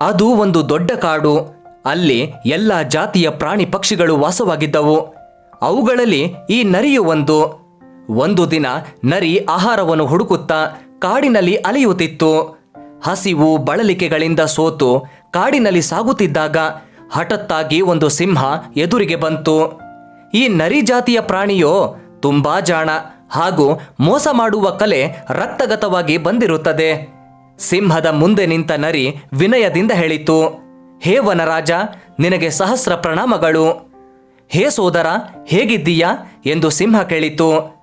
ಅದು ಒಂದು ದೊಡ್ಡ ಕಾಡು. ಅಲ್ಲಿ ಎಲ್ಲ ಜಾತಿಯ ಪ್ರಾಣಿ ಪಕ್ಷಿಗಳು ವಾಸವಾಗಿದ್ದವು. ಅವುಗಳಲ್ಲಿ ಈ ನರಿಯು ಒಂದು. ಒಂದು ದಿನ ನರಿ ಆಹಾರವನ್ನು ಹುಡುಕುತ್ತಾ ಕಾಡಿನಲ್ಲಿ ಅಲೆಯುತ್ತಿತ್ತು. ಹಸಿವು ಬಳಲಿಕೆಗಳಿಂದ ಸೋತು ಕಾಡಿನಲ್ಲಿ ಸಾಗುತ್ತಿದ್ದಾಗ ಹಠತ್ತಾಗಿ ಒಂದು ಸಿಂಹ ಎದುರಿಗೆ ಬಂತು. ಈ ನರಿ ಜಾತಿಯ ಪ್ರಾಣಿಯೋ ತುಂಬಾ ಜಾಣ ಹಾಗೂ ಮೋಸ ಮಾಡುವ ಕಲೆ ರಕ್ತಗತವಾಗಿ ಬಂದಿರುತ್ತದೆ. ಸಿಂಹದ ಮುಂದೆ ನಿಂತ ನರಿ ವಿನಯದಿಂದ ಹೇಳಿತು, ಹೇ ವನರಾಜ, ನಿನಗೆ ಸಹಸ್ರ ಪ್ರಣಾಮಗಳು. ಹೇ ಸೋದರ, ಹೇಗಿದ್ದೀಯಾ? ಎಂದು ಸಿಂಹ ಕೇಳಿತು.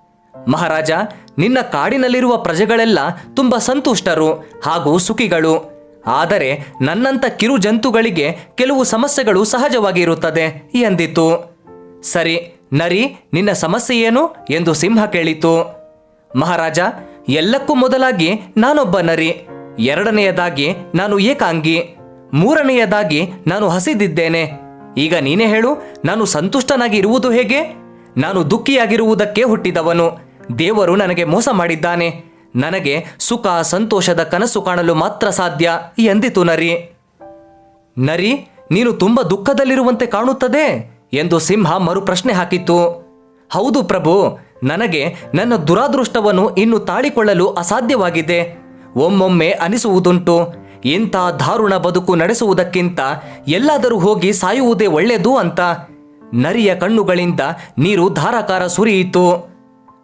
ಮಹಾರಾಜ, ನಿನ್ನ ಕಾಡಿನಲ್ಲಿರುವ ಪ್ರಜೆಗಳೆಲ್ಲ ತುಂಬ ಸಂತುಷ್ಟರು ಹಾಗೂ ಸುಖಿಗಳು. ಆದರೆ ನನ್ನಂಥ ಕಿರು ಜಂತುಗಳಿಗೆ ಕೆಲವು ಸಮಸ್ಯೆಗಳು ಸಹಜವಾಗಿ ಇರುತ್ತದೆ ಎಂದಿತು. ಸರಿ, ನರಿ, ನಿನ್ನ ಸಮಸ್ಯೆ ಏನು? ಎಂದು ಸಿಂಹ ಕೇಳಿತು. ಮಹಾರಾಜ, ಎಲ್ಲಕ್ಕೂ ಮೊದಲಾಗಿ ನಾನೊಬ್ಬ ನರಿ. ಎರಡನೆಯದಾಗಿ ನಾನು ಏಕಾಂಗಿ, ಮೂರನೆಯದಾಗಿ ನಾನು ಹಸಿದಿದ್ದೇನೆ. ಈಗ ನೀನೇ ಹೇಳು, ನಾನು ಸಂತುಷ್ಟನಾಗಿ ಇರುವುದು ಹೇಗೆ? ನಾನು ದುಃಖಿಯಾಗಿರುವುದಕ್ಕೆ ಹುಟ್ಟಿದವನು. ದೇವರು ನನಗೆ ಮೋಸ ಮಾಡಿದ್ದಾನೆ. ನನಗೆ ಸುಖ, ಸಂತೋಷದ ಕನಸು ಕಾಣಲು ಮಾತ್ರ ಸಾಧ್ಯ ಎಂದಿತು ನರಿ. ನರಿ, ನೀನು ತುಂಬ ದುಃಖದಲ್ಲಿರುವಂತೆ ಕಾಣುತ್ತದೆ ಎಂದು ಸಿಂಹ ಮರುಪ್ರಶ್ನೆ ಹಾಕಿತು ಹೌದು ಪ್ರಭು, ನನಗೆ ನನ್ನ ದುರಾದೃಷ್ಟವನ್ನು ಇನ್ನು ತಾಳಿಕೊಳ್ಳಲು ಅಸಾಧ್ಯವಾಗಿದೆ. ಒಮ್ಮೊಮ್ಮೆ ಅನಿಸುವುದುಂಟು. ಇಂಥ ದಾರುಣ ಬದುಕು ನಡೆಸುವುದಕ್ಕಿಂತ ಎಲ್ಲಾದರೂ ಹೋಗಿ ಸಾಯುವುದೇ ಒಳ್ಳೆಯದು ಅಂತ. ನರಿಯ ಕಣ್ಣುಗಳಿಂದ ನೀರು ಧಾರಾಕಾರ ಸುರಿಯಿತು.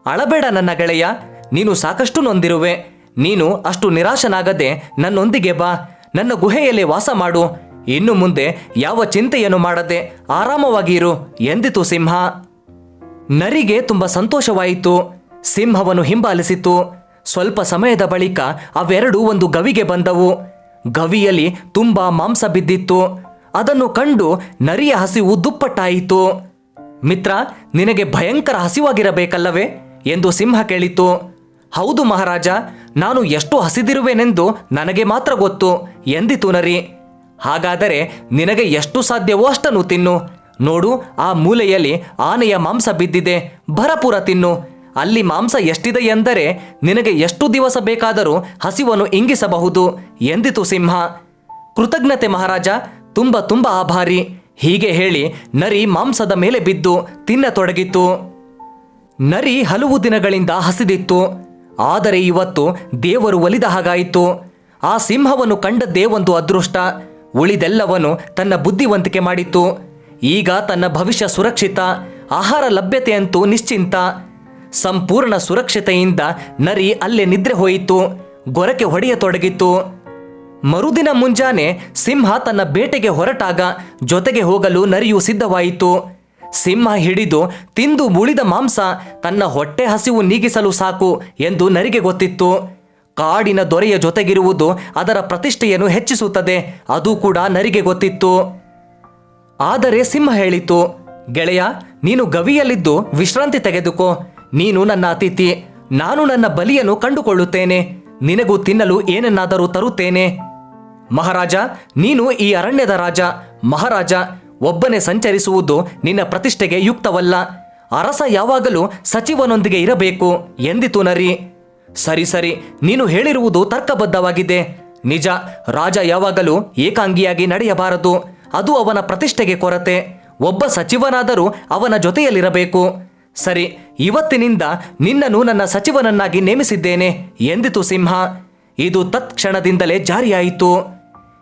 ಅಳಬೇಡ ನನ್ನ ಗೆಳೆಯ, ನೀನು ಸಾಕಷ್ಟು ನೊಂದಿರುವೆ. ನೀನು ಅಷ್ಟು ನಿರಾಶನಾಗದೆ ನನ್ನೊಂದಿಗೆ ಬಾ. ನನ್ನ ಗುಹೆಯಲ್ಲೇ ವಾಸ ಮಾಡು. ಇನ್ನು ಮುಂದೆ ಯಾವ ಚಿಂತೆಯನ್ನು ಮಾಡದೆ ಆರಾಮವಾಗಿರು, ಎಂದಿತು ಸಿಂಹ. ನರಿಗೆ ತುಂಬ ಸಂತೋಷವಾಯಿತು. ಸಿಂಹವನ್ನು ಹಿಂಬಾಲಿಸಿತು. ಸ್ವಲ್ಪ ಸಮಯದ ಬಳಿಕ ಅವೆರಡೂ ಒಂದು ಗವಿಗೆ ಬಂದವು. ಗವಿಯಲ್ಲಿ ತುಂಬಾ ಮಾಂಸ ಬಿದ್ದಿತ್ತು. ಅದನ್ನು ಕಂಡು ನರಿಯ ಹಸಿವು ದುಪ್ಪಟ್ಟಾಯಿತು. ಮಿತ್ರ, ನಿನಗೆ ಭಯಂಕರ ಹಸಿವಾಗಿರಬೇಕಲ್ಲವೇ? ಎಂದು ಸಿಂಹ ಕೇಳಿತು. ಹೌದು ಮಹಾರಾಜ, ನಾನು ಎಷ್ಟು ಹಸಿದಿರುವೆನೆಂದು ನನಗೆ ಮಾತ್ರ ಗೊತ್ತು, ಎಂದಿತು ನರಿ. ಹಾಗಾದರೆ ನಿನಗೆ ಎಷ್ಟು ಸಾಧ್ಯವೋ ಅಷ್ಟನ್ನು ತಿನ್ನು. ನೋಡು, ಆ ಮೂಲೆಯಲ್ಲಿ ಆನೆಯ ಮಾಂಸ ಬಿದ್ದಿದೆ, ಭರಪೂರ ತಿನ್ನು. ಅಲ್ಲಿ ಮಾಂಸ ಎಷ್ಟಿದೆ ಎಂದರೆ ನಿನಗೆ ಎಷ್ಟು ದಿವಸ ಬೇಕಾದರೂ ಹಸಿವನ್ನು ಇಂಗಿಸಬಹುದು ಎಂದಿತು ಸಿಂಹ. ಕೃತಜ್ಞತೆ ಮಹಾರಾಜ, ತುಂಬ ತುಂಬ ಆಭಾರಿ. ಹೀಗೆ ಹೇಳಿ ನರಿ ಮಾಂಸದ ಮೇಲೆ ಬಿದ್ದು ತಿನ್ನತೊಡಗಿತು ನರಿ ಹಲವು ದಿನಗಳಿಂದ ಹಸಿದಿತ್ತು. ಆದರೆ ಇವತ್ತು ದೇವರು ಒಲಿದ ಹಾಗಾಯಿತು. ಆ ಸಿಂಹವನ್ನು ಕಂಡದ್ದೇ ಒಂದು ಅದೃಷ್ಟ. ಉಳಿದೆಲ್ಲವನು ತನ್ನ ಬುದ್ಧಿವಂತಿಕೆ ಮಾಡಿತ್ತು. ಈಗ ತನ್ನ ಭವಿಷ್ಯ ಸುರಕ್ಷಿತ, ಆಹಾರ ಲಭ್ಯತೆಯಂತೂ ನಿಶ್ಚಿಂತ. ಸಂಪೂರ್ಣ ಸುರಕ್ಷತೆಯಿಂದ ನರಿ ಅಲ್ಲೇ ನಿದ್ರೆ ಹೋಯಿತು, ಗೊರಕೆ ಹೊಡೆಯತೊಡಗಿತ್ತು ಮರುದಿನ ಮುಂಜಾನೆ ಸಿಂಹ ತನ್ನ ಬೇಟೆಗೆ ಹೊರಟಾಗ ಜೊತೆಗೆ ಹೋಗಲು ನರಿಯು ಸಿದ್ಧವಾಯಿತು. ಸಿಂಹ ಹಿಡಿದು ತಿಂದು ಉಳಿದ ಮಾಂಸ ತನ್ನ ಹೊಟ್ಟೆ ಹಸಿವು ನೀಗಿಸಲು ಸಾಕು ಎಂದು ನರಿಗೆ ಗೊತ್ತಿತ್ತು. ಕಾಡಿನ ದೊರೆಯ ಜೊತೆಗಿರುವುದು ಅದರ ಪ್ರತಿಷ್ಠೆಯನ್ನು ಹೆಚ್ಚಿಸುತ್ತದೆ, ಅದು ಕೂಡ ನರಿಗೆ ಗೊತ್ತಿತ್ತು. ಆದರೆ ಸಿಂಹ ಹೇಳಿತು, ಗೆಳೆಯ, ನೀನು ಗವಿಯಲ್ಲಿದ್ದು ವಿಶ್ರಾಂತಿ ತೆಗೆದುಕೋ ನೀನು ನನ್ನ ಅತಿಥಿ, ನಾನು ನನ್ನ ಬಲಿಯನ್ನು ಕಂಡುಕೊಳ್ಳುತ್ತೇನೆ. ನಿನಗೂ ತಿನ್ನಲು ಏನನ್ನಾದರೂ ತರುತ್ತೇನೆ. ಮಹಾರಾಜ, ನೀನು ಈ ಅರಣ್ಯದ ರಾಜ. ಮಹಾರಾಜ, ಒಬ್ಬನೇ ಸಂಚರಿಸುವುದು ನಿನ್ನ ಪ್ರತಿಷ್ಠೆಗೆ ಯುಕ್ತವಲ್ಲ. ಅರಸ ಯಾವಾಗಲೂ ಸಚಿವನೊಂದಿಗೆ ಇರಬೇಕು, ಎಂದಿತು ನರಿ. ಸರಿ ಸರಿ, ನೀನು ಹೇಳಿರುವುದು ತರ್ಕಬದ್ಧವಾಗಿದೆ. ನಿಜ, ರಾಜ ಯಾವಾಗಲೂ ಏಕಾಂಗಿಯಾಗಿ ನಡೆಯಬಾರದು. ಅದು ಅವನ ಪ್ರತಿಷ್ಠೆಗೆ ಕೊರತೆ. ಒಬ್ಬ ಸಚಿವನಾದರೂ ಅವನ ಜೊತೆಯಲ್ಲಿರಬೇಕು. ಸರಿ, ಇವತ್ತಿನಿಂದ ನಿನ್ನನ್ನು ನನ್ನ ಸಚಿವನನ್ನಾಗಿ ನೇಮಿಸಿದ್ದೇನೆ ಎಂದಿತು ಸಿಂಹ. ಇದು ತತ್ಕ್ಷಣದಿಂದಲೇ ಜಾರಿಯಾಯಿತು.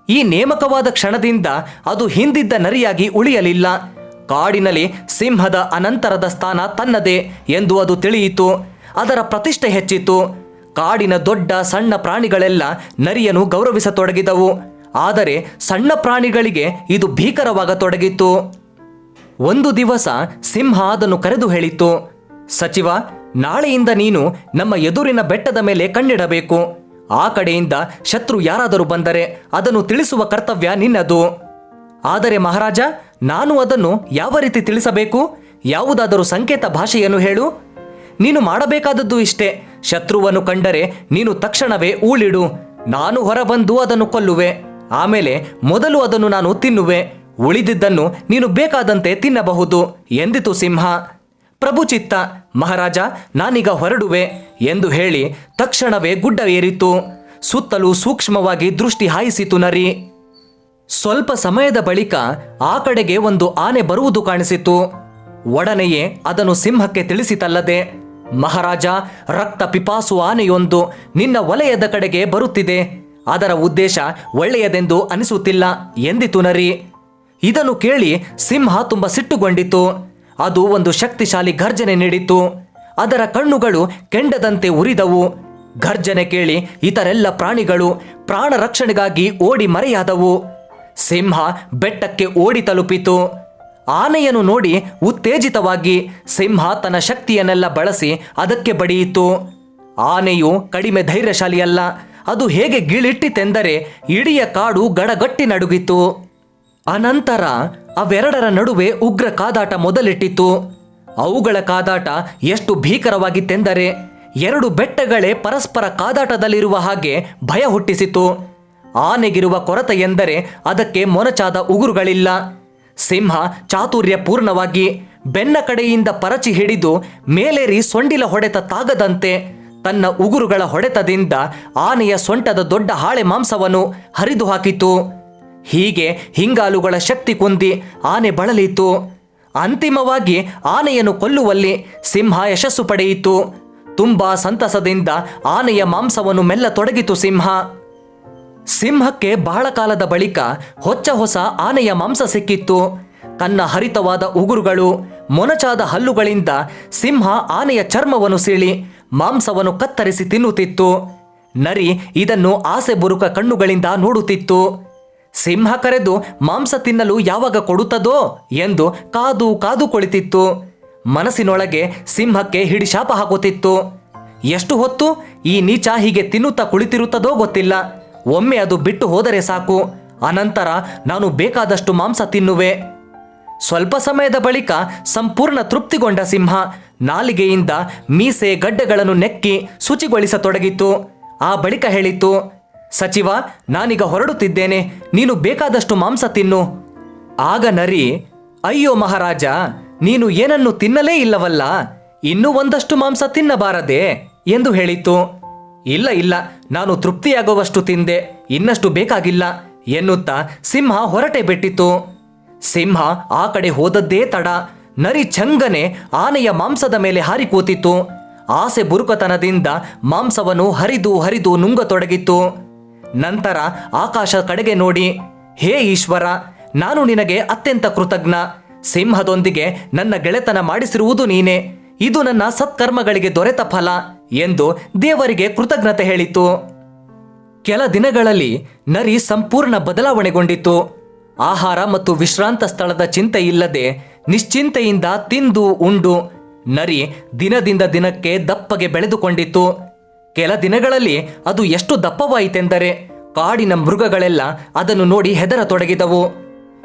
ಈ ನೇಮಕವಾದ ಕ್ಷಣದಿಂದ ಅದು ಹಿಂದಿದ್ದ ನರಿಯಾಗಿ ಉಳಿಯಲಿಲ್ಲ. ಕಾಡಿನಲ್ಲಿ ಸಿಂಹದ ಅನಂತರದ ಸ್ಥಾನ ತನ್ನದೇ ಎಂದು ಅದು ತಿಳಿಯಿತು. ಅದರ ಪ್ರತಿಷ್ಠೆ ಹೆಚ್ಚಿತು. ಕಾಡಿನ ದೊಡ್ಡ ಸಣ್ಣ ಪ್ರಾಣಿಗಳೆಲ್ಲ ನರಿಯನ್ನು ಗೌರವಿಸತೊಡಗಿದವು. ಆದರೆ ಸಣ್ಣ ಪ್ರಾಣಿಗಳಿಗೆ ಇದು ಭೀಕರವಾಗತೊಡಗಿತ್ತು ಒಂದು ದಿವಸ ಸಿಂಹ ಅದನ್ನು ಕರೆದು ಹೇಳಿತು ಸಚಿವ, ನಾಳೆಯಿಂದ ನೀನು ನಮ್ಮ ಎದುರಿನ ಬೆಟ್ಟದ ಮೇಲೆ ಕಣ್ಣಿಡಬೇಕು. ಆ ಕಡೆಯಿಂದ ಶತ್ರು ಯಾರಾದರೂ ಬಂದರೆ ಅದನ್ನು ತಿಳಿಸುವ ಕರ್ತವ್ಯ ನಿನ್ನದು. ಆದರೆ ಮಹಾರಾಜ, ನಾನು ಅದನ್ನು ಯಾವ ರೀತಿ ತಿಳಿಸಬೇಕು? ಯಾವುದಾದರೂ ಸಂಕೇತ ಭಾಷೆಯನ್ನು ಹೇಳು. ನೀನು ಮಾಡಬೇಕಾದದ್ದು ಇಷ್ಟೇ. ಶತ್ರುವನ್ನು ಕಂಡರೆ ನೀನು ತಕ್ಷಣವೇ ಊಳಿಡು. ನಾನು ಹೊರಬಂದು ಅದನ್ನು ಕೊಲ್ಲುವೆ. ಆಮೇಲೆ ಮೊದಲು ಅದನ್ನು ನಾನು ತಿನ್ನುವೆ. ಉಳಿದಿದ್ದನ್ನು ನೀನು ಬೇಕಾದಂತೆ ತಿನ್ನಬಹುದು ಎಂದಿತು ಸಿಂಹ. ಪ್ರಭು ಚಿತ್ತ, ಮಹಾರಾಜ, ನಾನೀಗ ಹೊರಡುವೆ ಎಂದು ಹೇಳಿ ತಕ್ಷಣವೇ ಗುಡ್ಡ ಏರಿತು ಸುತ್ತಲೂ ಸೂಕ್ಷ್ಮವಾಗಿ ದೃಷ್ಟಿ ಹಾಯಿಸಿತು ನರಿ. ಸ್ವಲ್ಪ ಸಮಯದ ಬಳಿಕ ಆ ಕಡೆಗೆ ಒಂದು ಆನೆ ಬರುವುದು ಕಾಣಿಸಿತು. ಒಡನೆಯೇ ಅದನ್ನು ಸಿಂಹಕ್ಕೆ ತಿಳಿಸಿತಲ್ಲದೆ, ಮಹಾರಾಜ, ರಕ್ತ ಪಿಪಾಸು ಆನೆಯೊಂದು ನಿನ್ನ ವಲಯದ ಕಡೆಗೆ ಬರುತ್ತಿದೆ. ಅದರ ಉದ್ದೇಶ ಒಳ್ಳೆಯದೆಂದು ಅನಿಸುತ್ತಿಲ್ಲ ಎಂದಿತು ನರಿ. ಇದನ್ನು ಕೇಳಿ ಸಿಂಹ ತುಂಬ ಸಿಟ್ಟುಗೊಂಡಿತು. ಅದು ಒಂದು ಶಕ್ತಿಶಾಲಿ ಘರ್ಜನೆ ನೀಡಿತು ಅದರ ಕಣ್ಣುಗಳು ಕೆಂಡದಂತೆ ಉರಿದವು. ಘರ್ಜನೆ ಕೇಳಿ ಇತರೆಲ್ಲ ಪ್ರಾಣಿಗಳು ಪ್ರಾಣ ರಕ್ಷಣೆಗಾಗಿ ಓಡಿ ಮರೆಯಾದವು. ಸಿಂಹ ಬೆಟ್ಟಕ್ಕೆ ಓಡಿ ತಲುಪಿತು. ಆನೆಯನ್ನು ನೋಡಿ ಉತ್ತೇಜಿತವಾಗಿ ಸಿಂಹ ತನ್ನ ಶಕ್ತಿಯನ್ನೆಲ್ಲ ಬಳಸಿ ಅದಕ್ಕೆ ಬಡಿಯಿತು. ಆನೆಯು ಕಡಿಮೆ ಧೈರ್ಯಶಾಲಿಯಲ್ಲ. ಅದು ಹೇಗೆ ಗಿಳಿಟ್ಟಿತೆಂದರೆ ಇಡೀ ಕಾಡು ಗಡಗಟ್ಟಿ ನಡುಗಿತು. ಅನಂತರ ಅವೆರಡರ ನಡುವೆ ಉಗ್ರ ಕಾದಾಟ ಮೊದಲಿಟ್ಟಿತು ಅವುಗಳ ಕಾದಾಟ ಎಷ್ಟು ಭೀಕರವಾಗಿತ್ತೆಂದರೆ ಎರಡು ಬೆಟ್ಟಗಳೇ ಪರಸ್ಪರ ಕಾದಾಟದಲ್ಲಿರುವ ಹಾಗೆ ಭಯ ಹುಟ್ಟಿಸಿತು. ಆನೆಗಿರುವ ಕೊರತೆ ಎಂದರೆ ಅದಕ್ಕೆ ಮೊನಚಾದ ಉಗುರುಗಳಿಲ್ಲ. ಸಿಂಹ ಚಾತುರ್ಯ ಪೂರ್ಣವಾಗಿ ಬೆನ್ನ ಕಡೆಯಿಂದ ಪರಚಿ ಹಿಡಿದು ಮೇಲೇರಿ ಸೊಂಡಿಲ ಹೊಡೆತ ತಾಗದಂತೆ ತನ್ನ ಉಗುರುಗಳ ಹೊಡೆತದಿಂದ ಆನೆಯ ಸೊಂಟದ ದೊಡ್ಡ ಹಾಳೆ ಮಾಂಸವನ್ನು ಹರಿದು ಹಾಕಿತು ಹೀಗೆ ಹಿಂಗಾಲುಗಳ ಶಕ್ತಿ ಕುಂದಿ ಆನೆ ಬಳಲಿತು. ಅಂತಿಮವಾಗಿ ಆನೆಯನ್ನು ಕೊಲ್ಲುವಲ್ಲಿ ಸಿಂಹ ಯಶಸ್ಸು ಪಡೆಯಿತು. ತುಂಬಾ ಸಂತಸದಿಂದ ಆನೆಯ ಮಾಂಸವನ್ನು ಮೆಲ್ಲ ತೊಡಗಿತು ಸಿಂಹ. ಸಿಂಹಕ್ಕೆ ಬಹಳ ಕಾಲದ ಬಳಿಕ ಹೊಚ್ಚ ಹೊಸ ಆನೆಯ ಮಾಂಸ ಸಿಕ್ಕಿತ್ತು. ತನ್ನ ಹರಿತವಾದ ಉಗುರುಗಳು, ಮೊನಚಾದ ಹಲ್ಲುಗಳಿಂದ ಸಿಂಹ ಆನೆಯ ಚರ್ಮವನ್ನು ಸೀಳಿ ಮಾಂಸವನ್ನು ಕತ್ತರಿಸಿ ತಿನ್ನುತ್ತಿತ್ತು. ನರಿ ಇದನ್ನು ಆಸೆ ಬುರುಕ ಕಣ್ಣುಗಳಿಂದ ನೋಡುತ್ತಿತ್ತು. ಸಿಂಹ ಕರೆದು ಮಾಂಸ ತಿನ್ನಲು ಯಾವಾಗ ಕೊಡುತ್ತದೋ ಎಂದು ಕಾದು ಕಾದು ಕುಳಿತಿತ್ತು. ಮನಸ್ಸಿನೊಳಗೆ ಸಿಂಹಕ್ಕೆ ಹಿಡಿಶಾಪ ಹಾಕುತ್ತಿತ್ತು ಎಷ್ಟು ಹೊತ್ತು ಈ ನೀಚ ಹೀಗೆ ತಿನ್ನುತ್ತಾ ಕುಳಿತಿರುತ್ತದೋ ಗೊತ್ತಿಲ್ಲ. ಒಮ್ಮೆ ಅದು ಬಿಟ್ಟು ಹೋದರೆ ಸಾಕು. ಅನಂತರ ನಾನು ಬೇಕಾದಷ್ಟು ಮಾಂಸ ತಿನ್ನುವೆ. ಸ್ವಲ್ಪ ಸಮಯದ ಬಳಿಕ ಸಂಪೂರ್ಣ ತೃಪ್ತಿಗೊಂಡ ಸಿಂಹ ನಾಲಿಗೆಯಿಂದ ಮೀಸೆ ಗಡ್ಡೆಗಳನ್ನು ನೆಕ್ಕಿ ಶುಚಿಗೊಳಿಸತೊಡಗಿತು. ಆ ಬಳಿಕ ಹೇಳಿತು ಸಚಿವ, ನಾನೀಗ ಹೊರಡುತ್ತಿದ್ದೇನೆ. ನೀನು ಬೇಕಾದಷ್ಟು ಮಾಂಸ ತಿನ್ನು. ಆಗ ನರಿ, ಅಯ್ಯೋ ಮಹಾರಾಜ, ನೀನು ಏನನ್ನು ತಿನ್ನಲೇ ಇಲ್ಲವಲ್ಲ? ಇನ್ನೂ ಒಂದಷ್ಟು ಮಾಂಸ ತಿನ್ನಬಾರದೆ ಎಂದು ಹೇಳಿತು. ಇಲ್ಲ ಇಲ್ಲ, ನಾನು ತೃಪ್ತಿಯಾಗುವಷ್ಟು ತಿಂದೆ. ಇನ್ನಷ್ಟು ಬೇಕಾಗಿಲ್ಲ ಎನ್ನುತ್ತಾ ಸಿಂಹ ಹೊರಟೆ ಬಿಟ್ಟಿತು. ಸಿಂಹ ಆ ಕಡೆ ಹೋದದ್ದೇ ತಡ. ನರಿ ಚಂಗನೆ ಆನೆಯ ಮಾಂಸದ ಮೇಲೆ ಹಾರಿ ಕೂತಿತು ಆಸೆ ಬುರುಕತನದಿಂದ ಮಾಂಸವನ್ನು ಹರಿದು ಹರಿದು ನುಂಗತೊಡಗಿತು ನಂತರ ಆಕಾಶ ಕಡೆಗೆ ನೋಡಿ, ಹೇ ಈಶ್ವರ, ನಾನು ನಿನಗೆ ಅತ್ಯಂತ ಕೃತಜ್ಞ. ಸಿಂಹದೊಂದಿಗೆ ನನ್ನ ಗೆಳೆತನ ಮಾಡಿಸಿರುವುದು ನೀನೆ. ಇದು ನನ್ನ ಸತ್ಕರ್ಮಗಳಿಗೆ ದೊರೆತ ಫಲ ಎಂದು ದೇವರಿಗೆ ಕೃತಜ್ಞತೆ ಹೇಳಿತು. ಕೆಲ ದಿನಗಳಲ್ಲಿ ನರಿ ಸಂಪೂರ್ಣ ಬದಲಾವಣೆಗೊಂಡಿತು. ಆಹಾರ ಮತ್ತು ವಿಶ್ರಾಂತ ಸ್ಥಳದ ಚಿಂತೆ ಇಲ್ಲದೆ ನಿಶ್ಚಿಂತೆಯಿಂದ ತಿಂದು, ಉಂಡು. ನರಿ ದಿನದಿಂದ ದಿನಕ್ಕೆ ದಪ್ಪಗೆ ಬೆಳೆದುಕೊಂಡಿತು. ಕೆಲ ದಿನಗಳಲ್ಲಿ ಅದು ಎಷ್ಟು ದಪ್ಪವಾಯಿತೆಂದರೆ ಕಾಡಿನ ಮೃಗಗಳೆಲ್ಲ ಅದನ್ನು ನೋಡಿ ಹೆದರತೊಡಗಿದವು.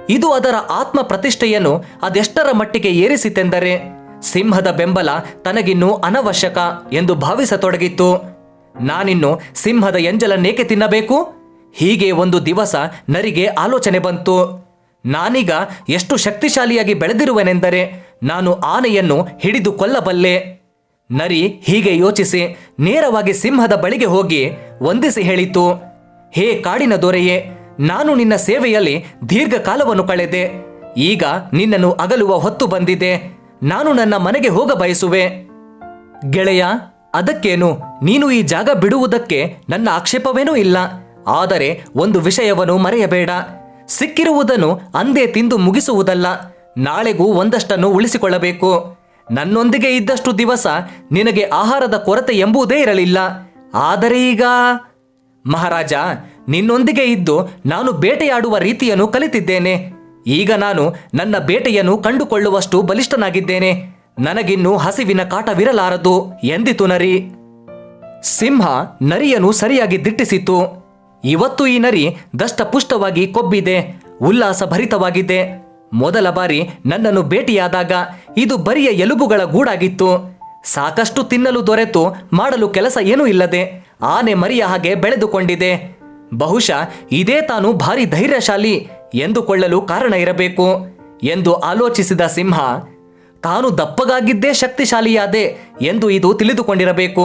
ಇದು ಅದರ ಆತ್ಮ ಪ್ರತಿಷ್ಠೆಯನ್ನು ಅದೆಷ್ಟರ ಮಟ್ಟಿಗೆ ಏರಿಸಿತೆಂದರೆ ಸಿಂಹದ ಬೆಂಬಲ ತನಗಿನ್ನೂ ಅನವಶ್ಯಕ ಎಂದು ಭಾವಿಸತೊಡಗಿತ್ತು. ನಾನಿನ್ನು ಸಿಂಹದ ಎಂಜಲನ್ನೇಕೆ ತಿನ್ನಬೇಕು? ಹೀಗೆ ಒಂದು ದಿವಸ ನರಿಗೆ ಆಲೋಚನೆ ಬಂತು. ನಾನೀಗ ಎಷ್ಟು ಶಕ್ತಿಶಾಲಿಯಾಗಿ ಬೆಳೆದಿರುವೆನೆಂದರೆ ನಾನು ಆನೆಯನ್ನು ಹಿಡಿದು ಕೊಲ್ಲಬಲ್ಲೆ. ನರಿ ಹೀಗೆ ಯೋಚಿಸಿ ನೇರವಾಗಿ ಸಿಂಹದ ಬಳಿಗೆ ಹೋಗಿ ವಂದಿಸಿ ಹೇಳಿತು, ಹೇ ಕಾಡಿನ ದೊರೆಯೇ, ನಾನು ನಿನ್ನ ಸೇವೆಯಲ್ಲಿ ದೀರ್ಘಕಾಲವನ್ನು ಕಳೆದೆ. ಈಗ ನಿನ್ನನ್ನು ಅಗಲುವ ಹೊತ್ತು ಬಂದಿದೆ. ನಾನು ನನ್ನ ಮನೆಗೆ ಹೋಗ ಬಯಸುವೆ. ಗೆಳೆಯ, ಅದಕ್ಕೇನು? ನೀನು ಈ ಜಾಗ ಬಿಡುವುದಕ್ಕೆ ನನ್ನ ಆಕ್ಷೇಪವೇನೂ ಇಲ್ಲ. ಆದರೆ ಒಂದು ವಿಷಯವನ್ನು ಮರೆಯಬೇಡ. ಸಿಕ್ಕಿರುವುದನ್ನು ಅಂದೇ ತಿಂದು ಮುಗಿಸುವುದಲ್ಲ. ನಾಳೆಗೂ ಒಂದಷ್ಟನ್ನು ಉಳಿಸಿಕೊಳ್ಳಬೇಕು. ನನ್ನೊಂದಿಗೆ ಇದ್ದಷ್ಟು ದಿವಸ ನಿನಗೆ ಆಹಾರದ ಕೊರತೆ ಎಂಬುದೇ ಇರಲಿಲ್ಲ. ಆದರೆ ಈಗ, ಮಹಾರಾಜ, ನಿನ್ನೊಂದಿಗೆ ಇದ್ದು ನಾನು ಬೇಟೆಯಾಡುವ ರೀತಿಯನ್ನು ಕಲಿತಿದ್ದೇನೆ. ಈಗ ನಾನು ನನ್ನ ಬೇಟೆಯನ್ನು ಕಂಡುಕೊಳ್ಳುವಷ್ಟು ಬಲಿಷ್ಠನಾಗಿದ್ದೇನೆ. ನನಗಿನ್ನು ಹಸಿವಿನ ಕಾಟವಿರಲಾರದು. ಎಂದಿತು ನರಿ? ಸಿಂಹ ನರಿಯನ್ನು ಸರಿಯಾಗಿ ದಿಟ್ಟಿಸಿತು. ಇವತ್ತು ಈ ನರಿ ದಷ್ಟಪುಷ್ಟವಾಗಿ ಕೊಬ್ಬಿದೆ ಉಲ್ಲಾಸ ಭರಿತವಾಗಿದೆ ಮೊದಲ ಬಾರಿ ನನ್ನನ್ನು ಭೇಟಿಯಾದಾಗ ಇದು ಬರಿಯ ಎಲುಬುಗಳ ಗೂಡಾಗಿತ್ತು. ಸಾಕಷ್ಟು ತಿನ್ನಲು ದೊರೆತು, ಮಾಡಲು ಕೆಲಸ ಏನೂ ಇಲ್ಲದೆ ಆನೆ ಮರಿಯ ಹಾಗೆ ಬೆಳೆದುಕೊಂಡಿದೆ. ಬಹುಶಃ ಇದೇ ತಾನು ಭಾರಿ ಧೈರ್ಯಶಾಲಿ ಎಂದುಕೊಳ್ಳಲು ಕಾರಣ ಇರಬೇಕು ಎಂದು ಆಲೋಚಿಸಿದ ಸಿಂಹ, ತಾನು ದಪ್ಪಗಾಗಿದ್ದೇ ಶಕ್ತಿಶಾಲಿಯಾದೆ ಎಂದು ಇದು ತಿಳಿದುಕೊಂಡಿರಬೇಕು.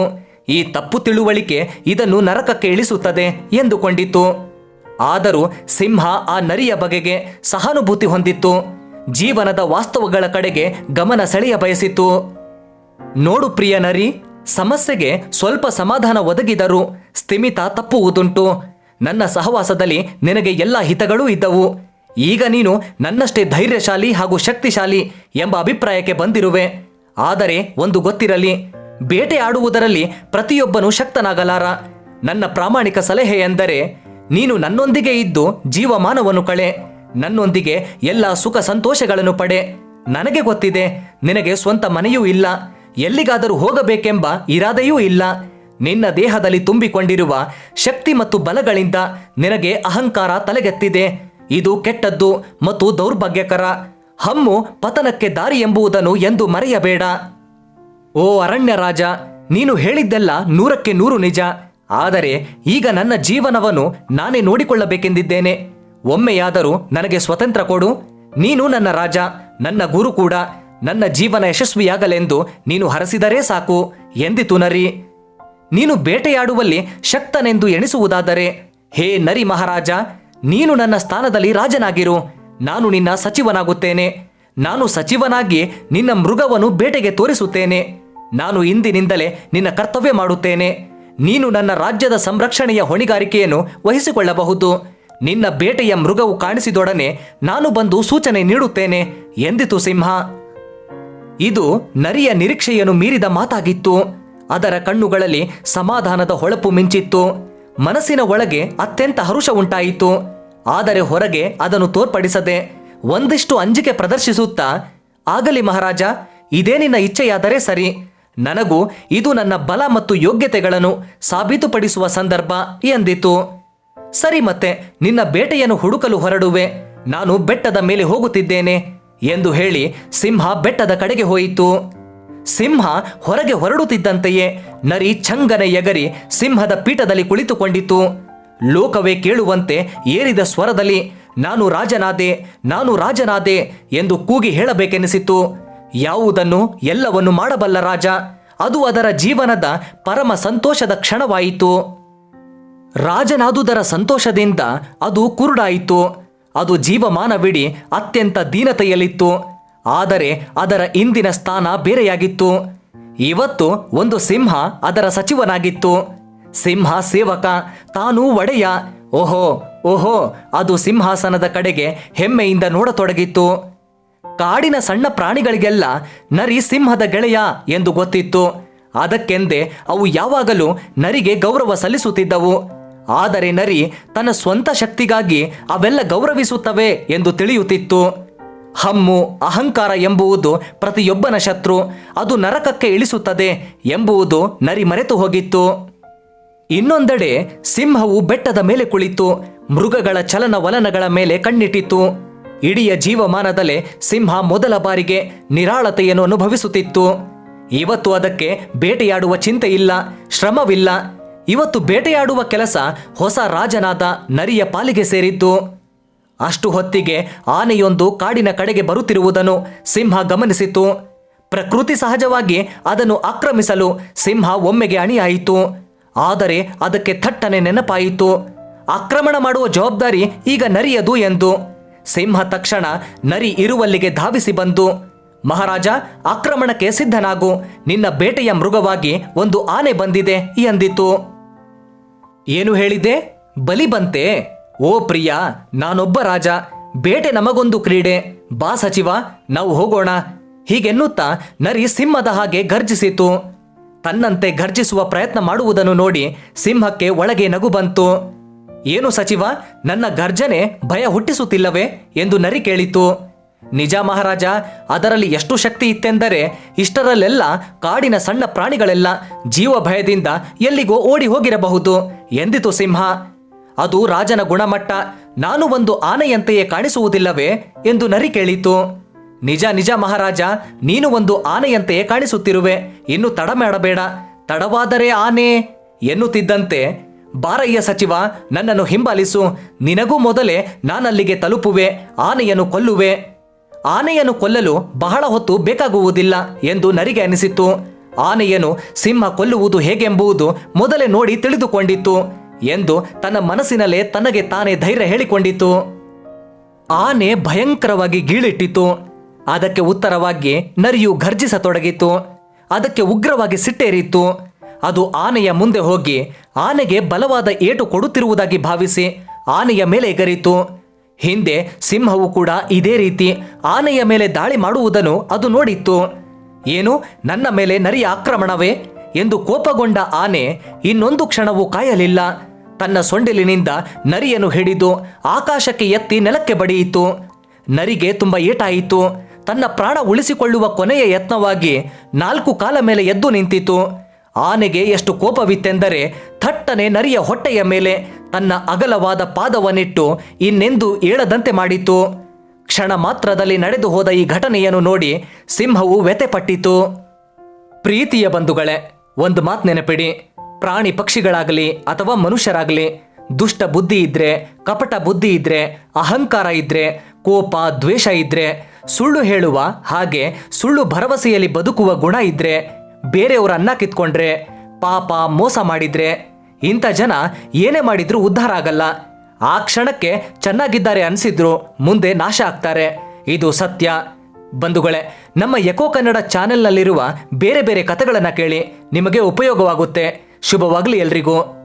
ಈ ತಪ್ಪು ತಿಳುವಳಿಕೆ ಇದನ್ನು ನರಕಕ್ಕೆ ಇಳಿಸುತ್ತದೆ ಎಂದುಕೊಂಡಿತು. ಆದರೂ ಸಿಂಹ ಆ ನರಿಯ ಬಗೆಗೆ ಸಹಾನುಭೂತಿ ಹೊಂದಿತ್ತು. ಜೀವನದ ವಾಸ್ತವಗಳ ಕಡೆಗೆ ಗಮನ ಸೆಳೆಯ ಬಯಸಿತು. ನೋಡು ಪ್ರಿಯ ನರಿ, ಸಮಸ್ಯೆಗೆ ಸ್ವಲ್ಪ ಸಮಾಧಾನ ಒದಗಿದರೂ ಸ್ಥಿಮಿತ ತಪ್ಪುವುದುಂಟು. ನನ್ನ ಸಹವಾಸದಲ್ಲಿ ನಿನಗೆ ಎಲ್ಲ ಹಿತಗಳೂ ಇದ್ದವು. ಈಗ ನೀನು ನನ್ನಷ್ಟೇ ಧೈರ್ಯಶಾಲಿ ಹಾಗೂ ಶಕ್ತಿಶಾಲಿ ಎಂಬ ಅಭಿಪ್ರಾಯಕ್ಕೆ ಬಂದಿರುವೆ. ಆದರೆ ಒಂದು ಗೊತ್ತಿರಲಿ ಬೇಟೆ ಆಡುವುದರಲ್ಲಿ ಪ್ರತಿಯೊಬ್ಬನೂ ಶಕ್ತನಾಗಲಾರ. ನನ್ನ ಪ್ರಾಮಾಣಿಕ ಸಲಹೆ ಎಂದರೆ ನೀನು ನನ್ನೊಂದಿಗೆ ಇದ್ದು ಜೀವಮಾನವನ್ನು ಕಳೆ. ನನ್ನೊಂದಿಗೆ ಎಲ್ಲ ಸುಖ ಸಂತೋಷಗಳನ್ನು ಪಡೆ. ನನಗೆ ಗೊತ್ತಿದೆ, ನಿನಗೆ ಸ್ವಂತ ಮನೆಯೂ ಇಲ್ಲ. ಎಲ್ಲಿಗಾದರೂ ಹೋಗಬೇಕೆಂಬ ಇರಾದೆಯೂ ಇಲ್ಲ. ನಿನ್ನ ದೇಹದಲ್ಲಿ ತುಂಬಿಕೊಂಡಿರುವ ಶಕ್ತಿ ಮತ್ತು ಬಲಗಳಿಂದ ನಿನಗೆ ಅಹಂಕಾರ ತಲೆಗೆತ್ತಿದೆ. ಇದು ಕೆಟ್ಟದ್ದು ಮತ್ತು ದೌರ್ಭಾಗ್ಯಕರ. ಹಮ್ಮು ಪತನಕ್ಕೆ ದಾರಿ ಎಂಬುದನ್ನು ಎಂದು ಮರೆಯಬೇಡ. ಓ ಅರಣ್ಯ ರಾಜ ನೀನು ಹೇಳಿದ್ದೆಲ್ಲ ನೂರಕ್ಕೆ ನೂರು ನಿಜ. ಆದರೆ ಈಗ ನನ್ನ ಜೀವನವನ್ನು ನಾನೇ ನೋಡಿಕೊಳ್ಳಬೇಕೆಂದಿದ್ದೇನೆ. ಒಮ್ಮೆಯಾದರೂ ನನಗೆ ಸ್ವತಂತ್ರ ಕೊಡು. ನೀನು ನನ್ನ ರಾಜ, ನನ್ನ ಗುರು ಕೂಡ. ನನ್ನ ಜೀವನ ಯಶಸ್ವಿಯಾಗಲೆಂದು ನೀನು ಹರಸಿದರೆ ಸಾಕು. ಎಂದಿತು ನರಿ? ನೀನು ಬೇಟೆಯಾಡುವಲ್ಲಿ ಶಕ್ತನೆಂದು ಎಣಿಸುವುದಾದರೆ, ಹೇ ನರಿ ಮಹಾರಾಜ, ನೀನು ನನ್ನ ಸ್ಥಾನದಲ್ಲಿ ರಾಜನಾಗಿರು. ನಾನು ನಿನ್ನ ಸಚಿವನಾಗುತ್ತೇನೆ. ನಾನು ಸಚಿವನಾಗಿ ನಿನ್ನ ಮೃಗವನ್ನು ಬೇಟೆಗೆ ತೋರಿಸುತ್ತೇನೆ. ನಾನು ಇಂದಿನಿಂದಲೇ ನಿನ್ನ ಕರ್ತವ್ಯ ಮಾಡುತ್ತೇನೆ. ನೀನು ನನ್ನ ರಾಜ್ಯದ ಸಂರಕ್ಷಣೆಯ ಹೊಣೆಗಾರಿಕೆಯನ್ನು ವಹಿಸಿಕೊಳ್ಳಬಹುದು. ನಿನ್ನ ಬೇಟೆಯ ಮೃಗವು ಕಾಣಿಸಿದೊಡನೆ ನಾನು ಬಂದು ಸೂಚನೆ ನೀಡುತ್ತೇನೆ, ಎಂದಿತು ಸಿಂಹ. ಇದು ನರಿಯ ನಿರೀಕ್ಷೆಯನ್ನು ಮೀರಿದ ಮಾತಾಗಿತ್ತು. ಅದರ ಕಣ್ಣುಗಳಲ್ಲಿ ಸಮಾಧಾನದ ಹೊಳಪು ಮಿಂಚಿತ್ತು. ಮನಸ್ಸಿನ ಒಳಗೆ ಅತ್ಯಂತ ಹರುಷ ಉಂಟಾಯಿತು. ಆದರೆ ಹೊರಗೆ ಅದನ್ನು ತೋರ್ಪಡಿಸದೆ ಒಂದಿಷ್ಟು ಅಂಜಿಕೆ ಪ್ರದರ್ಶಿಸುತ್ತಾ, ಆಗಲಿ ಮಹಾರಾಜ, ಇದೇ ನಿನ್ನ ಇಚ್ಛೆಯಾದರೆ ಸರಿ. ನನಗೂ ಇದು ನನ್ನ ಬಲ ಮತ್ತು ಯೋಗ್ಯತೆಗಳನ್ನು ಸಾಬೀತುಪಡಿಸುವ ಸಂದರ್ಭ ಎಂದಿತು. ಸರಿ ಮತ್ತೆ, ನಿನ್ನ ಬೇಟೆಯನ್ನು ಹುಡುಕಲು ಹೊರಡುವೆ. ನಾನು ಬೆಟ್ಟದ ಮೇಲೆ ಹೋಗುತ್ತಿದ್ದೇನೆ ಎಂದು ಹೇಳಿ ಸಿಂಹ ಬೆಟ್ಟದ ಕಡೆಗೆ ಹೋಯಿತು. ಸಿಂಹ ಹೊರಗೆ ಹೊರಡುತ್ತಿದ್ದಂತೆಯೇ ನರಿ ಚಂಗನೆ ಎಗರಿ ಸಿಂಹದ ಪೀಠದಲ್ಲಿ ಕುಳಿತುಕೊಂಡಿತು. ಲೋಕವೇ ಕೇಳುವಂತೆ ಏರಿದ ಸ್ವರದಲ್ಲಿ, ನಾನು ರಾಜನಾದೆ ನಾನು ರಾಜನಾದೆ ಎಂದು ಕೂಗಿ ಹೇಳಬೇಕೆನಿಸಿತು. ಯಾವುದನ್ನು ಎಲ್ಲವನ್ನು ಮಾಡಬಲ್ಲ ರಾಜ. ಅದು ಅದರ ಜೀವನದ ಪರಮ ಸಂತೋಷದ ಕ್ಷಣವಾಯಿತು. ರಾಜನಾದುದರ ಸಂತೋಷದಿಂದ ಅದು ಕುರುಡಾಯಿತು. ಅದು ಜೀವಮಾನವಿಡಿ ಅತ್ಯಂತ ದೀನತೆಯಲ್ಲಿತ್ತು. ಆದರೆ ಅದರ ಇಂದಿನ ಸ್ಥಾನ ಬೇರೆಯಾಗಿತ್ತು. ಇವತ್ತು ಒಂದು ಸಿಂಹ ಅದರ ಸಚಿವನಾಗಿತ್ತು. ಸಿಂಹ ಸೇವಕ, ತಾನು ಒಡೆಯ. ಓಹೋ ಓಹೋ, ಅದು ಸಿಂಹಾಸನದ ಕಡೆಗೆ ಹೆಮ್ಮೆಯಿಂದ ನೋಡತೊಡಗಿತ್ತು ಕಾಡಿನ ಸಣ್ಣ ಪ್ರಾಣಿಗಳಿಗೆಲ್ಲ ನರಿ ಸಿಂಹದ ಗೆಳೆಯ ಎಂದು ಗೊತ್ತಿತ್ತು. ಅದಕ್ಕೆಂದೇ ಅವು ಯಾವಾಗಲೂ ನರಿಗೆ ಗೌರವ ಸಲ್ಲಿಸುತ್ತಿದ್ದವು. ಆದರೆ ನರಿ ತನ್ನ ಸ್ವಂತ ಶಕ್ತಿಗಾಗಿ ಅವೆಲ್ಲ ಗೌರವಿಸುತ್ತವೆ ಎಂದು ತಿಳಿಯುತ್ತಿತ್ತು. ಹಮ್ಮು, ಅಹಂಕಾರ ಎಂಬುವುದು ಪ್ರತಿಯೊಬ್ಬನ ಶತ್ರು, ಅದು ನರಕಕ್ಕೆ ಇಳಿಸುತ್ತದೆ ಎಂಬುವುದು ನರಿ ಮರೆತು ಹೋಗಿತ್ತು. ಇನ್ನೊಂದೆಡೆ ಸಿಂಹವು ಬೆಟ್ಟದ ಮೇಲೆ ಕುಳಿತು, ಮೃಗಗಳ ಚಲನವಲನಗಳ ಮೇಲೆ ಕಣ್ಣಿಟ್ಟಿತು ಇಡೀ ಜೀವಮಾನದಲ್ಲೇ ಸಿಂಹ ಮೊದಲ ಬಾರಿಗೆ ನಿರಾಳತೆಯನ್ನು ಅನುಭವಿಸುತ್ತಿತ್ತು. ಇವತ್ತು ಅದಕ್ಕೆ ಬೇಟೆಯಾಡುವ ಚಿಂತೆ ಇಲ್ಲ, ಶ್ರಮವಿಲ್ಲ. ಇವತ್ತು ಬೇಟೆಯಾಡುವ ಕೆಲಸ ಹೊಸ ರಾಜನಾದ ನರಿಯ ಪಾಲಿಗೆ ಸೇರಿದ್ದು. ಅಷ್ಟು ಹೊತ್ತಿಗೆ ಆನೆಯೊಂದು ಕಾಡಿನ ಕಡೆಗೆ ಬರುತ್ತಿರುವುದನ್ನು ಸಿಂಹ ಗಮನಿಸಿತು. ಪ್ರಕೃತಿ ಸಹಜವಾಗಿ ಅದನ್ನು ಆಕ್ರಮಿಸಲು ಸಿಂಹ ಒಮ್ಮೆಗೆ ಅಣಿಯಾಯಿತು. ಆದರೆ ಅದಕ್ಕೆ ಥಟ್ಟನೆ ನೆನಪಾಯಿತು. ಆಕ್ರಮಣ ಮಾಡುವ ಜವಾಬ್ದಾರಿ ಈಗ ನರಿಯದು ಎಂದು. ಸಿಂಹ ತಕ್ಷಣ ನರಿ ಇರುವಲ್ಲಿಗೆ ಧಾವಿಸಿ ಬಂದು, ಮಹಾರಾಜ, ಆಕ್ರಮಣಕ್ಕೆ ಸಿದ್ಧನಾಗು. ನಿನ್ನ ಬೇಟೆಯ ಮೃಗವಾಗಿ ಒಂದು ಆನೆ ಬಂದಿದೆ, ಎಂದಿತು. ಏನು ಹೇಳಿದೆ? ಬಲಿ ಬಂತೆ. ಓ ಪ್ರಿಯ, ನಾನೊಬ್ಬ ರಾಜ. ಬೇಟೆ ನಮಗೊಂದು ಕ್ರೀಡೆ. ಬಾ ಸಚಿವ, ನಾವು ಹೋಗೋಣ. ಹೀಗೆನ್ನುತ್ತಾ ನರಿ ಸಿಂಹದ ಹಾಗೆ ಗರ್ಜಿಸಿತು ತನ್ನಂತೆ ಗರ್ಜಿಸುವ ಪ್ರಯತ್ನ ಮಾಡುವುದನ್ನು ನೋಡಿ ಸಿಂಹಕ್ಕೆ ಒಳಗೆ ನಗು ಬಂತು. ಏನು ಸಚಿವ? ನನ್ನ ಗರ್ಜನೆ ಭಯ ಹುಟ್ಟಿಸುತ್ತಿಲ್ಲವೇ ಎಂದು ನರಿ ಕೇಳಿತು ನಿಜ ಮಹಾರಾಜ, ಅದರಲ್ಲಿ ಎಷ್ಟು ಶಕ್ತಿ ಇತ್ತೆಂದರೆ ಇಷ್ಟರಲ್ಲೆಲ್ಲ ಕಾಡಿನ ಸಣ್ಣ ಪ್ರಾಣಿಗಳೆಲ್ಲ ಜೀವ ಭಯದಿಂದ ಎಲ್ಲಿಗೋ ಓಡಿ ಹೋಗಿರಬಹುದು ಎಂದಿತು ಸಿಂಹ. ಅದು ರಾಜನ ಗುಣಮಟ್ಟ, ನಾನು ಒಂದು ಆನೆಯಂತೆಯೇ ಕಾಣಿಸುವುದಿಲ್ಲವೇ ಎಂದು ನರಿ ಕೇಳಿತು. ನಿಜ ನಿಜ ಮಹಾರಾಜ, ನೀನು ಒಂದು ಆನೆಯಂತೆಯೇ ಕಾಣಿಸುತ್ತಿರುವೆ, ಇನ್ನು ತಡ ಮಾಡಬೇಡ ತಡವಾದರೆ ಆನೆ ಎನ್ನುತ್ತಿದ್ದಂತೆ ಬಾರಯ್ಯ ಸಚಿವ, ನನ್ನನ್ನು ಹಿಂಬಾಲಿಸು. ನಿನಗೂ ಮೊದಲೇ ನಾನಲ್ಲಿಗೆ ತಲುಪುವೆ, ಆನೆಯನ್ನು ಕೊಲ್ಲುವೆ. ಆನೆಯನ್ನು ಕೊಲ್ಲಲು ಬಹಳ ಹೊತ್ತು ಬೇಕಾಗುವುದಿಲ್ಲ ಎಂದು ನರಿಗೆ ಅನಿಸಿತು ಆನೆಯನ್ನು ಸಿಂಹ ಕೊಲ್ಲುವುದು ಹೇಗೆಂಬುದು ಮೊದಲೇ ನೋಡಿ ತಿಳಿದುಕೊಂಡಿತ್ತು ಎಂದು ತನ್ನ ಮನಸ್ಸಿನಲ್ಲೇ ತನಗೆ ತಾನೇ ಧೈರ್ಯ ಹೇಳಿಕೊಂಡಿತು ಆನೆ ಭಯಂಕರವಾಗಿ ಗೀಳಿಟ್ಟಿತು ಅದಕ್ಕೆ ಉತ್ತರವಾಗಿ ನರಿಯು ಘರ್ಜಿಸತೊಡಗಿತು ಅದಕ್ಕೆ ಉಗ್ರವಾಗಿ ಸಿಟ್ಟೇರಿತ್ತು. ಅದು ಆನೆಯ ಮುಂದೆ ಹೋಗಿ ಆನೆಗೆ ಬಲವಾದ ಏಟು ಕೊಡುತ್ತಿರುವುದಾಗಿ ಭಾವಿಸಿ ಆನೆಯ ಮೇಲೆ ಎಗರಿತು. ಹಿಂದೆ ಸಿಂಹವು ಕೂಡ ಇದೇ ರೀತಿ ಆನೆಯ ಮೇಲೆ ದಾಳಿ ಮಾಡುವುದನ್ನು ಅದು ನೋಡಿತ್ತು. ಏನು, ನನ್ನ ಮೇಲೆ ನರಿಯ ಆಕ್ರಮಣವೇ? ಎಂದು ಕೋಪಗೊಂಡ ಆನೆ ಇನ್ನೊಂದು ಕ್ಷಣವೂ ಕಾಯಲಿಲ್ಲ. ತನ್ನ ಸೊಂಡಿಲಿನಿಂದ ನರಿಯನ್ನು ಹಿಡಿದು ಆಕಾಶಕ್ಕೆ ಎತ್ತಿ ನೆಲಕ್ಕೆ ಬಡಿಯಿತು. ನರಿಗೆ ತುಂಬ ಏಟಾಯಿತು. ತನ್ನ ಪ್ರಾಣ ಉಳಿಸಿಕೊಳ್ಳುವ ಕೊನೆಯ ಯತ್ನವಾಗಿ ನಾಲ್ಕು ಕಾಲ ಮೇಲೆ ಎದ್ದು ನಿಂತಿತು. ಆನೆಗೆ ಎಷ್ಟು ಕೋಪವಿತ್ತೆಂದರೆ ಥಟ್ಟನೆ ನರಿಯ ಹೊಟ್ಟೆಯ ಮೇಲೆ ತನ್ನ ಅಗಲವಾದ ಪಾದವನ್ನಿಟ್ಟು ಇನ್ನೆಂದು ಏಳದಂತೆ ಮಾಡಿತು. ಕ್ಷಣ ಮಾತ್ರದಲ್ಲಿ ನಡೆದು ಹೋದ ಈ ಘಟನೆಯನ್ನು ನೋಡಿ ಸಿಂಹವು ವ್ಯತೆಪಟ್ಟಿತು ಪ್ರೀತಿಯ ಬಂಧುಗಳೇ, ಒಂದು ಮಾತು ನೆನಪಿಡಿ. ಪ್ರಾಣಿ ಪಕ್ಷಿಗಳಾಗಲಿ ಅಥವಾ ಮನುಷ್ಯರಾಗಲಿ, ದುಷ್ಟ ಬುದ್ಧಿ ಇದ್ರೆ, ಕಪಟ ಬುದ್ಧಿ ಇದ್ರೆ, ಅಹಂಕಾರ ಇದ್ರೆ, ಕೋಪ, ದ್ವೇಷ ಇದ್ರೆ, ಸುಳ್ಳು ಹೇಳುವ ಹಾಗೆ ಸುಳ್ಳು ಭರವಸೆಯಲ್ಲಿ ಬದುಕುವ ಗುಣ ಇದ್ರೆ ಬೇರೆಯವರ ಅನ್ನ ಕಿತ್ಕೊಂಡ್ರೆ, ಪಾಪ ಮೋಸ ಮಾಡಿದ್ರೆ, ಇಂಥ ಜನ ಏನೇ ಮಾಡಿದ್ರೂ ಉದ್ಧಾರ ಆಗಲ್ಲ. ಆ ಕ್ಷಣಕ್ಕೆ ಚೆನ್ನಾಗಿದ್ದಾರೆ ಅನ್ಸಿದ್ರು, ಮುಂದೆ ನಾಶ ಆಗ್ತಾರೆ. ಇದು ಸತ್ಯ. ಬಂಧುಗಳೇ, ನಮ್ಮ ಎಕೋ ಕನ್ನಡ ಚಾನೆಲ್ನಲ್ಲಿರುವ ಬೇರೆ ಬೇರೆ ಕಥೆಗಳನ್ನು ಕೇಳಿ ನಿಮಗೆ ಉಪಯೋಗವಾಗುತ್ತೆ. ಶುಭವಾಗಲಿ ಎಲ್ರಿಗೂ.